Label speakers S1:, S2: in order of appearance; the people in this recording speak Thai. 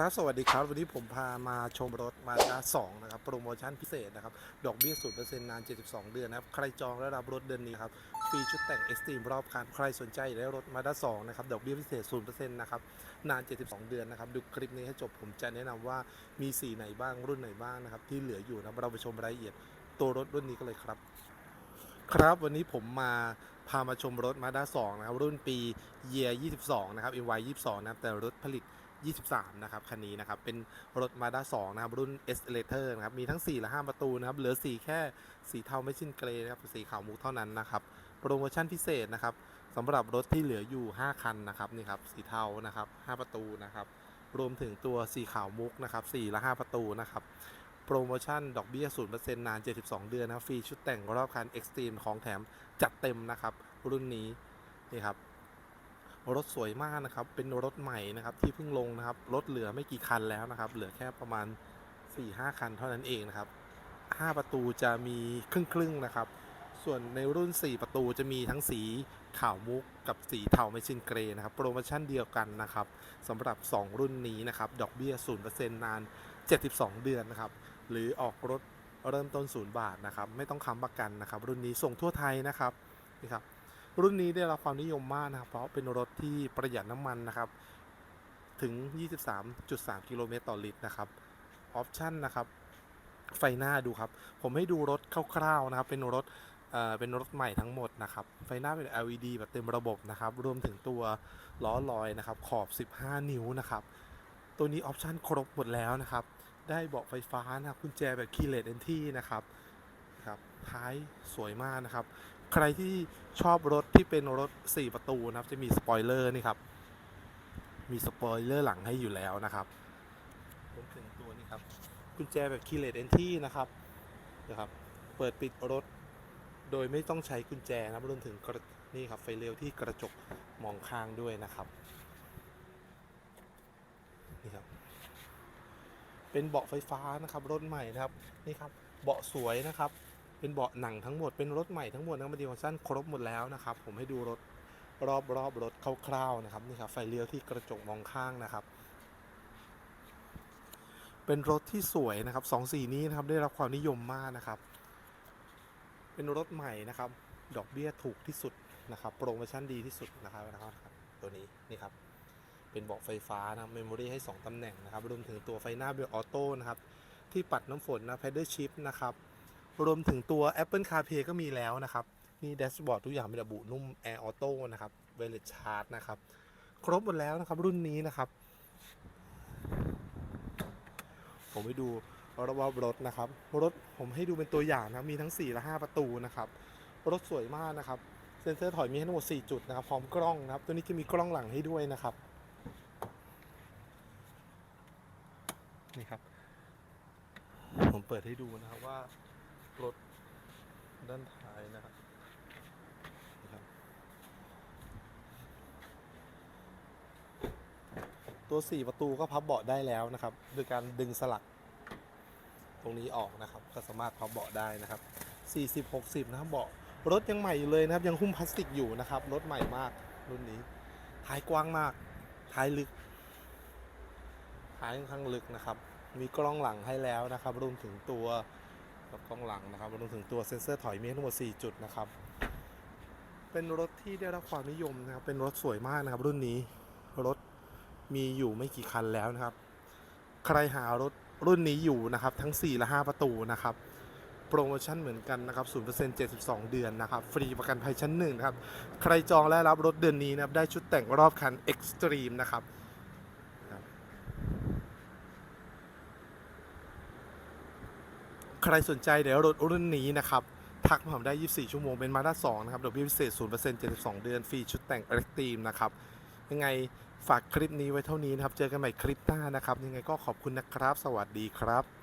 S1: ครับสวัสดีครับ วันนี้ผมพามาชมรถมาด้า2นะครับ โปรโมชั่นพิเศษนะครับ ดอกเบี้ย0%นต์นาน 72 เดือนนะครับ ใครจองและรับรถเดือนนี้ครับ ฟรีชุดแต่ง Extreme รอบคัน ใครสนใจได้รถมาด้า2นะครับ ดอกเบี้ยพิเศษ0%นต์นะครับ นาน 72 เดือนนะครับ ดูคลิปนี้ให้จบผมจะแนะนำว่ามีสีไหนบ้างรุ่นไหนบ้างนะครับ ที่เหลืออยู่นะครับเราไปชมรายละเอียดตัวรถรุ่นนี้กันเลยครับ ครับวันนี้ผมมาพามาชมรถ Mazda 2นะครับรุ่นปี Year 22 นะครับ MY 22 นะครับแต่รถผลิต 23 นะครับ คันนี้นะครับ เป็นรถ Mazda 2 นะครับ รุ่น e s c a l a t o r นะครับ มีทั้ง 4 และ 5 ประตูนะครับ เหลือ4แค่สีเทาไม่ชินเกรย์นะครับ สีขาวมุกเท่านั้นนะครับ โปรโมชั่นพิเศษนะครับสำหรับรถที่เหลืออยู่ 5 คันนะครับนี่ครับสีเทานะครับ 5 ประตูนะครับ รวมถึงตัวสีขาวมุกนะครับ4และ 5 ประตูนะครับโปรโมชั่น ดอกเบี้ย 0%นาน 72 เดือนนะฟรีชุดแต่งรอบคัน Extreme ของแถมจัดเต็มนะครับ รุ่นนี้ นี่ครับ รถสวยมากนะครับ เป็นรถใหม่นะครับที่เพิ่งลงนะครับ รถเหลือไม่กี่คันแล้วนะครับ เหลือแค่ประมาณ 4-5 คันเท่านั้นเองนะครับ 5 ประตูจะมีครึ่งครึ่งๆนะครับ ส่วนในรุ่น 4 ประตูจะมีทั้งสีขาวมุกกับสีเทาไม่ชินเกรย์นะครับ โปรโมชั่นเดียวกันนะครับสำหรับ 2 รุ่นนี้นะครับ ดอกเบี้ย 0%นาน 72 เดือนนะครับ หรือออกรถเริ่มต้น 0 บาทนะครับ ไม่ต้องค้ำประกันนะครับ รุ่นนี้ส่งทั่วไทยนะครับ นี่ครับ รุ่นนี้ได้รับความนิยมมากนะครับ เพราะเป็นรถที่ประหยัดน้ำมันนะครับ ถึง 23.3 กิโลเมตรต่อลิตรนะครับ ออปชั่นนะครับ ไฟหน้าดูครับ ผมให้ดูรถคร่าวๆนะครับ เป็นรถเอ่อเป็นรถใหม่ทั้งหมดนะครับ ไฟหน้าเป็น LED แบบเต็มระบบนะครับ รวมถึงตัวล้อลอยนะครับ ขอบ 15 นิ้วนะครับ ตัวนี้ออปชั่นครบหมดแล้วนะครับ ได้เบาะไฟฟ้านะครับกุญแจแบบ keyless entry นะครับ ครับท้ายสวยมากนะครับ ใครที่ชอบรถที่เป็นรถ 4 ประตูนะครับ จะมีสปอยเลอร์นี่ครับ มีสปอยเลอร์หลังให้อยู่แล้วนะครับรวมถึงตัวนี้ครับกุญแจแบบ keyless entry นะครับนะครับ เปิดปิดรถ โดยไม่ต้องใช้กุญแจนะครับรวมถึงนี่ครับไฟเลี้ยวที่กระจกมองข้างด้วยนะครับนี่ครับ เป็นเบาะไฟฟ้านะครับรถใหม่นะครับนี่ครับเบาะสวยนะครับ เป็นเบาะหนังทั้งหมดเป็นรถใหม่ทั้งหมดนะครับมาดีฟังก์ชันครบหมดแล้วนะครับ ผมให้ดูรถรอบรอบรถคร่าวๆนะครับนี่ครับไฟเลี้ยวที่กระจกมองข้างนะครับ เป็นรถที่สวยนะครับสองสีนี้นะครับได้รับความนิยมมากนะครับ เป็นรถใหม่นะครับ ดอกเบี้ยถูกที่สุดนะครับโปรโมชั่นดีที่สุดนะครับนะครับตัวนี้นี่ครับเป็นเบาะไฟฟ้านะครับเมมโมรี่ให้ 2 ตำแหน่งนะครับรวมถึงตัวไฟหน้าเบลออโต้นะครับที่ปัดน้ำฝนนะ Paddle Shift นะครับ รวมถึงตัว Apple CarPlay ก็มีแล้วนะครับ นี่แดชบอร์ดทุกอย่างเป็นระบุนุ่ม Air Auto นะครับ w i r e l e s s Charge นะครับ ครบหมดแล้วนะครับรุ่นนี้นะครับ ผมไปดูรอบรถนะครับ รถผมให้ดูเป็นตัวอย่างนะมีทั้ง 4 และ 5 ประตูนะครับ รถสวยมากนะครับ เซ็นเซอร์ถอยมีทั้งหมด 4 จุดนะครับ พร้อมกล้องนะครับ ตัวนี้จะมีกล้องหลังให้ด้วยนะครับ นี่ครับ ผมเปิดให้ดูนะครับว่า รถด้านท้ายนะครับนะครับ ตัว 4 ประตูก็พับเบาะได้แล้วนะครับ โดยการดึงสลัก ตรงนี้ออกนะครับ ก็สามารถพับเบาะได้นะครับ 40 60 นะครับเบาะรถยังใหม่อยู่เลยนะครับ ยังหุ้มพลาสติกอยู่นะครับ รถใหม่มากรุ่นนี้ท้ายกว้างมาก ท้ายลึก ท้ายค่อนข้างลึกนะครับ มีกล้องหลังให้แล้วนะครับรวมถึงตัว กับกล้องหลังนะครับรวมถึงตัวเซ็นเซอร์ถอยมีทั้งหมด 4 จุดนะครับ เป็นรถที่ได้รับความนิยมนะครับ เป็นรถสวยมากนะครับ รุ่นนี้รถมีอยู่ไม่กี่คันแล้วนะครับ ใครหารถรุ่นนี้อยู่นะครับ ทั้ง 4 และ 5 ประตูนะครับ โปรโมชั่นเหมือนกันนะครับ 0% 72 เดือนนะครับ ฟรีประกันภัยชั้นหนึ่งนะครับ ใครจองและรับรถเดือนนี้นะครับ ได้ชุดแต่งรอบคัน Extreme นะครับ ใค รสนใจเดี๋ยวรถรุ่นนี้นะครับทักผมได้ 24 ชั่วโมงเป็นมาด้า2นะครับดอกเบี้ยพิเศษ 0% 72 เดือนฟรีชุดแต่งเอ็กตีมนะครับยังไงฝากคลิปนี้ไว้เท่านี้นะครับ เจอกันใหม่คลิปหน้านะครับ ยังไงก็ขอบคุณนะครับ สวัสดีครับ